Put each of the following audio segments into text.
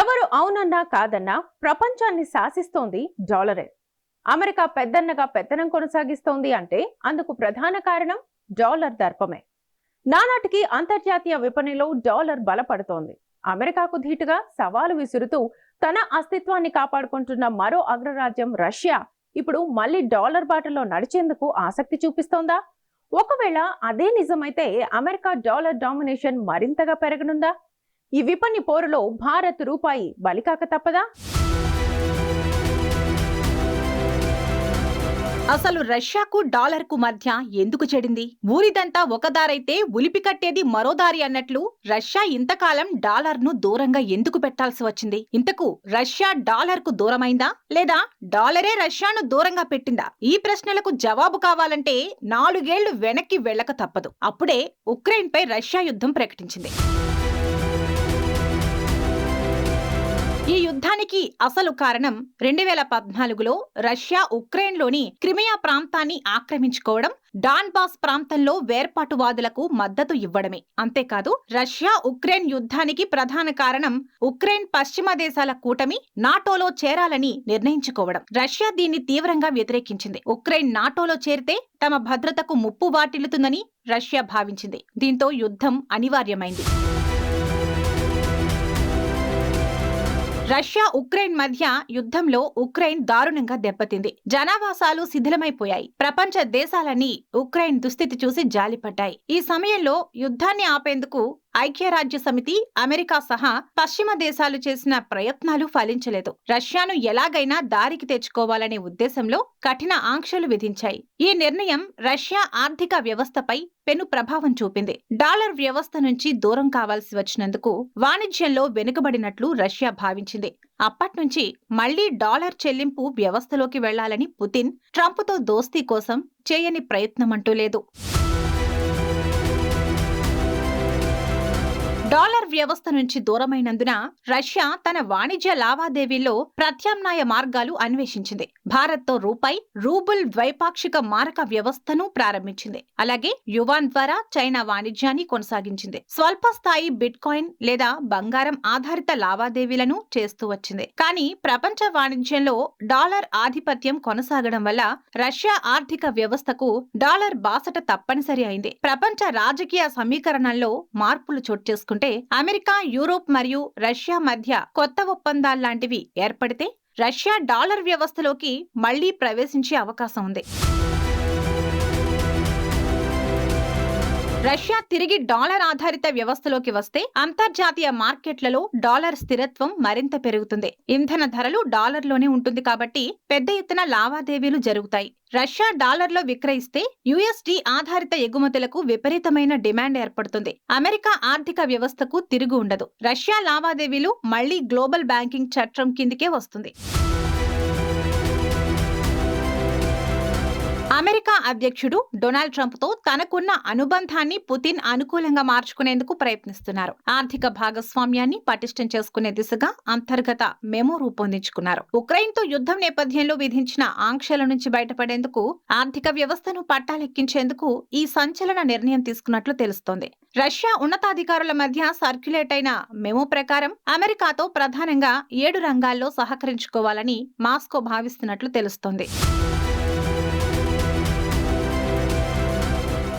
ఎవరు అవునన్నా కాదన్నా ప్రపంచాన్ని శాసిస్తోంది డాలరే. అమెరికా పెద్దన్నగా పెత్తనం కొనసాగిస్తోంది అంటే అందుకు ప్రధాన కారణం డాలర్ దర్పమే. నానాటికి అంతర్జాతీయ విపణిలో డాలర్ బలపడుతోంది. అమెరికాకు ధీటుగా సవాలు విసురుతూ తన అస్తిత్వాన్ని కాపాడుకుంటున్న మరో అగ్రరాజ్యం రష్యా ఇప్పుడు మళ్ళీ డాలర్ బాటలో నడిచేందుకు ఆసక్తి చూపిస్తోందా? ఒకవేళ అదే నిజమైతే అమెరికా డాలర్ డామినేషన్ మరింతగా పెరగనుందా? ఈ విపణి పోరులో భారత్ రూపాయి బలికాక తప్పదా? అసలు రష్యాకు డాలర్కు మధ్య ఎందుకు చెడింది? ఊరిదంతా ఒక దారైతే ఉలిపి కట్టేది మరో దారి అన్నట్లు రష్యా ఇంతకాలం డాలర్ను దూరంగా ఎందుకు పెట్టాల్సి వచ్చింది? ఇంతకు రష్యా డాలర్కు దూరమైందా? లేదా డాలరే రష్యాను దూరంగా పెట్టిందా? ఈ ప్రశ్నలకు జవాబు కావాలంటే నాలుగేళ్ళు వెనక్కి వెళ్ళక తప్పదు. అప్పుడే ఉక్రెయిన్పై రష్యా యుద్ధం ప్రకటించింది. ఈ యుద్ధానికి అసలు కారణం రెండు వేల పద్నాలుగులో రష్యా ఉక్రెయిన్లోని క్రిమియా ప్రాంతాన్ని ఆక్రమించుకోవడం డాన్బాస్ ప్రాంతంలో వేర్పాటువాదులకు మద్దతు ఇవ్వడమే. అంతేకాదు రష్యా ఉక్రెయిన్ యుద్ధానికి ప్రధాన కారణం ఉక్రెయిన్ పశ్చిమ దేశాల కూటమి నాటోలో చేరాలని నిర్ణయించుకోవడం. రష్యా దీన్ని తీవ్రంగా వ్యతిరేకించింది. ఉక్రెయిన్ నాటోలో చేరితే తమ భద్రతకు ముప్పు వాటిల్లుతుందని రష్యా భావించింది. దీంతో యుద్ధం అనివార్యమైంది. రష్యా ఉక్రెయిన్ మధ్య యుద్ధంలో ఉక్రెయిన్ దారుణంగా దెబ్బతింది. జనావాసాలు శిథిలమైపోయాయి. ప్రపంచ దేశాలన్నీ ఉక్రెయిన్ దుస్థితి చూసి జాలిపడ్డాయి. ఈ సమయంలో యుద్ధాన్ని ఆపేందుకు ఐక్యరాజ్య సమితి అమెరికా సహా పశ్చిమ దేశాలు చేసిన ప్రయత్నాలు ఫలించలేదు. రష్యాను ఎలాగైనా దారికి తెచ్చుకోవాలనే ఉద్దేశంలో కఠిన ఆంక్షలు విధించాయి. ఈ నిర్ణయం రష్యా ఆర్థిక వ్యవస్థపై పెను ప్రభావం చూపింది. డాలర్ వ్యవస్థ నుంచి దూరం కావాల్సి వచ్చినందుకు వాణిజ్యంలో వెనుకబడినట్లు రష్యా భావించింది. అప్పట్నుంచి మళ్ళీ డాలర్ చెల్లింపు వ్యవస్థలోకి వెళ్ళాలని పుతిన్ ట్రంప్తో దోస్తీ కోసం చేయని ప్రయత్నమంటూ లేదు. డాలర్ వ్యవస్థ నుంచి దూరమైనందున రష్యా తన వాణిజ్య లావాదేవీల్లో ప్రత్యామ్నాయ మార్గాలు అన్వేషించింది. భారత్తో రూపాయి రూబుల్ ద్వైపాక్షిక మారక వ్యవస్థను ప్రారంభించింది. అలాగే యువాన్ ద్వారా చైనా వాణిజ్యాన్ని కొనసాగించింది. స్వల్ప స్థాయి బిట్ కాయిన్ లేదా బంగారం ఆధారిత లావాదేవీలను చేస్తూ వచ్చింది. కానీ ప్రపంచ వాణిజ్యంలో డాలర్ ఆధిపత్యం కొనసాగడం వల్ల రష్యా ఆర్థిక వ్యవస్థకు డాలర్ బాసట తప్పనిసరి అయింది. ప్రపంచ రాజకీయ సమీకరణంలో మార్పులు చోటు చేసుకుంటే అమెరికా యూరోప్ మరియు రష్యా మధ్య కొత్త ఒప్పందాల్లాంటివి ఏర్పడితే రష్యా డాలర్ వ్యవస్థలోకి మళ్ళీ ప్రవేశించే అవకాశం ఉంది. రష్యా తిరిగి డాలర్ ఆధారిత వ్యవస్థలోకి వస్తే అంతర్జాతీయ మార్కెట్లలో డాలర్ స్థిరత్వం మరింత పెరుగుతుంది. ఇంధన ధరలు డాలర్లోనే ఉంటుంది కాబట్టి పెద్ద ఎత్తున లావాదేవీలు జరుగుతాయి. రష్యా డాలర్లో విక్రయిస్తే యుఎస్డి ఆధారిత ఎగుమతులకు విపరీతమైన డిమాండ్ ఏర్పడుతుంది. అమెరికా ఆర్థిక వ్యవస్థకు తిరుగు ఉండదు. రష్యా లావాదేవీలు మళ్ళీ గ్లోబల్ బ్యాంకింగ్ చట్టం కిందికే వస్తుంది. అమెరికా అధ్యక్షుడు డొనాల్డ్ ట్రంప్తో తనకున్న అనుబంధాన్ని పుతిన్ అనుకూలంగా మార్చుకునేందుకు ప్రయత్నిస్తున్నారు. ఆర్థిక భాగస్వామ్యాన్ని పటిష్టం చేసుకునే దిశగా అంతర్గత మెమో రూపొందించుకున్నారు. ఉక్రెయిన్తో యుద్ధం నేపథ్యంలో విధించిన ఆంక్షల నుంచి బయటపడేందుకు ఆర్థిక వ్యవస్థను పట్టాలెక్కించేందుకు ఈ సంచలన నిర్ణయం తీసుకున్నట్లు తెలుస్తోంది. రష్యా ఉన్నతాధికారుల మధ్య సర్క్యులేట్ అయిన మెమో ప్రకారం అమెరికాతో ప్రధానంగా ఏడు రంగాల్లో సహకరించుకోవాలని మాస్కో భావిస్తున్నట్లు తెలుస్తోంది.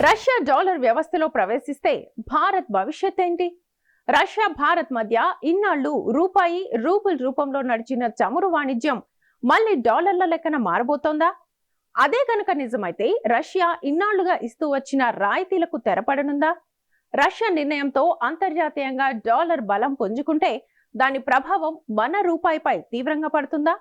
రష్యా డాలర్ వ్యవస్థలో ప్రవేశిస్తే భారత్ భవిష్యత్ ఏంటి? రష్యా భారత్ మధ్య ఇన్నాళ్ళు రూపాయి రూపుల్ రూపంలో నడిచిన చమురు వాణిజ్యం మళ్ళీ డాలర్ల లెక్కన మారబోతోందా? అదే కనుక నిజమైతే రష్యా ఇన్నాళ్ళుగా ఇస్తూ వచ్చిన రాయితీలకు తెరపడనుందా? రష్యా నిర్ణయంతో అంతర్జాతీయంగా డాలర్ బలం పుంజుకుంటే దాని ప్రభావం మన రూపాయిపై తీవ్రంగా పడుతుందా?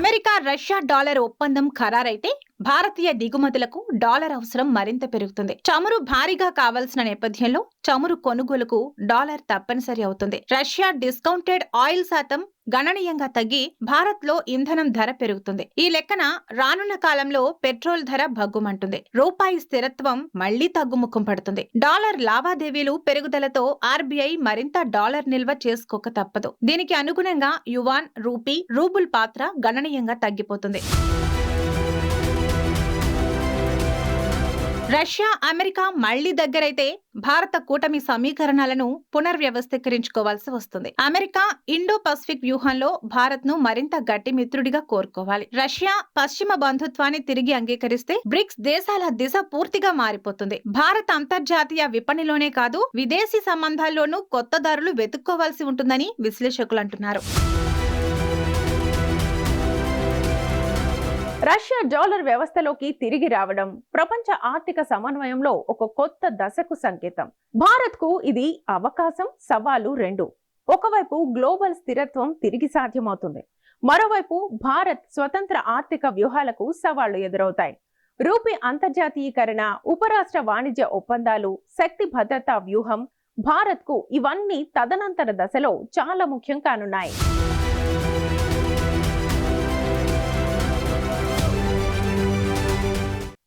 అమెరికా రష్యా డాలర్ ఒప్పందం ఖరారైతే భారతీయ దిగుమతులకు డాలర్ అవసరం మరింత పెరుగుతుంది. చమురు భారీగా కావాల్సిన నేపథ్యంలో చమురు కొనుగోలుకు డాలర్ తప్పనిసరి అవుతుంది. రష్యా డిస్కౌంటెడ్ ఆయిల్ శాతం గణనీయంగా తగ్గి భారత్లో ఇంధనం ధర పెరుగుతుంది. ఈ లెక్కన రానున్న కాలంలో పెట్రోల్ ధర భగ్గుమంటుంది. రూపాయి స్థిరత్వం మళ్ళీ తగ్గుముఖం పడుతుంది. డాలర్ లావాదేవీలు పెరుగుదలతో ఆర్బీఐ మరింత డాలర్ నిల్వ చేసుకోక తప్పదు. దీనికి అనుగుణంగా యువాన్ రూపీ రూబుల్ పాత్ర గణనీయంగా తగ్గిపోతుంది. రష్యా అమెరికా మళ్ళీ దగ్గరైతే భారత కూటమి సమీకరణాలను పునర్వ్యవస్థీకరించుకోవాల్సి వస్తుంది. అమెరికా ఇండో పసిఫిక్ వ్యూహంలో భారత్ను మరింత గట్టి మిత్రుడిగా కోరుకోవాలి. రష్యా పశ్చిమ బంధుత్వాన్ని తిరిగి అంగీకరిస్తే బ్రిక్స్ దేశాల దిశ పూర్తిగా మారిపోతుంది. భారత్ అంతర్జాతీయ విపణిలోనే కాదు విదేశీ సంబంధాల్లోనూ కొత్త దారులు వెతుక్కోవాల్సి ఉంటుందని విశ్లేషకులు అంటున్నారు. రష్యా డాలర్ వ్యవస్థలోకి తిరిగి రావడం ప్రపంచ ఆర్థిక సమన్వయంలో ఒక కొత్త దశకు సంకేతం. భారత్కు ఇది అవకాశం సవాలు రెండు. ఒకవైపు గ్లోబల్ స్థిరత్వం తిరిగి సాధ్యమవుతుంది. మరోవైపు భారత్ స్వతంత్ర ఆర్థిక వ్యూహాలకు సవాళ్ళు ఎదురవుతాయి. రూపీ అంతర్జాతీయకరణ ఉపరాష్ట్ర వాణిజ్య ఒప్పందాలు శక్తి భద్రతా వ్యూహం భారత్కు ఇవన్నీ తదనంతర దశలో చాలా ముఖ్యం కానున్నాయి.